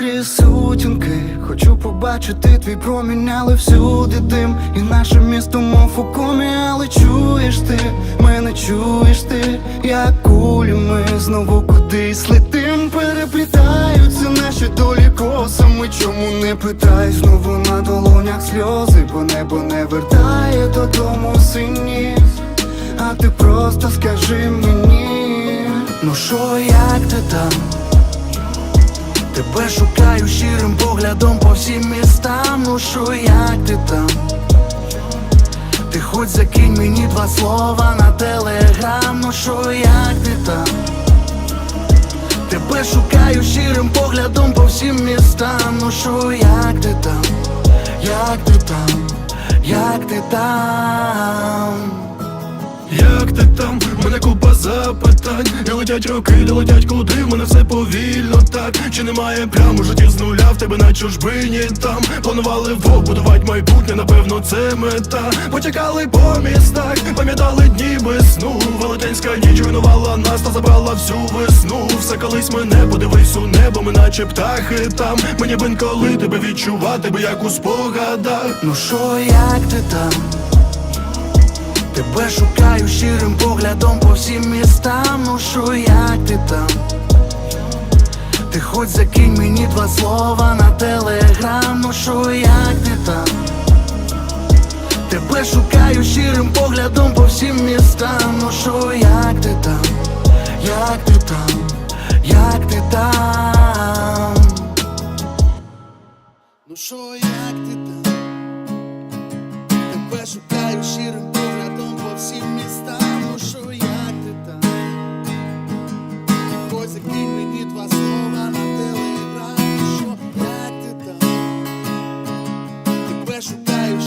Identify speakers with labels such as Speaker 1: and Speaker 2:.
Speaker 1: твої сутінки, хочу побачити твій промінь, але всюди дим. І наше місто мов у комі, але чуєш ти, мене чуєш ти, як кулі ми знову кудись летим, переплітаються наші долі косами, чому не питай, знову на долонях сльози, бо небо не вертає додому сині, а ти просто скажи мені, ну що, як ти там? Тебе шукаю щирим поглядом по всім містам, ну що як ти там? Ти хоч закинь мені два слова на телеграм, ну що як ти там? Тебе шукаю щирим поглядом по всім містам, ну що як ти там? Як ти там? Як ти там?
Speaker 2: Мене купа запитань. І летять роки, де летять куди, в мене все повільно так. Чи немає прям у житті з нуля в тебе на чужбині там. Планували вовк, будувати майбутнє, напевно, це мета. Потікали по містах, пам'ятали дні без сну. Велетенська ніч руйнувала нас та забрала всю весну. Все колись мене, подивись у небо, ми наче птахи там. Мені б інколи тебе відчувати, би як у спогадах.
Speaker 1: Ну що, як ти там? Тебе шукаю щирим поглядом по всім містам, ну що, як ти там? Ти хоч закинь мені два слова на телеграм, ну що, як ти там? Тебе шукаю щирим поглядом по всім містам, ну що, як ти там? Як ти там? Як ти там? Ну що, як ти там? Тебе шукаю щирим поглядом по всім містам, ну як ти там? Хоч закинь мені два слова на телеграм, що як ти там? Тебе шукаю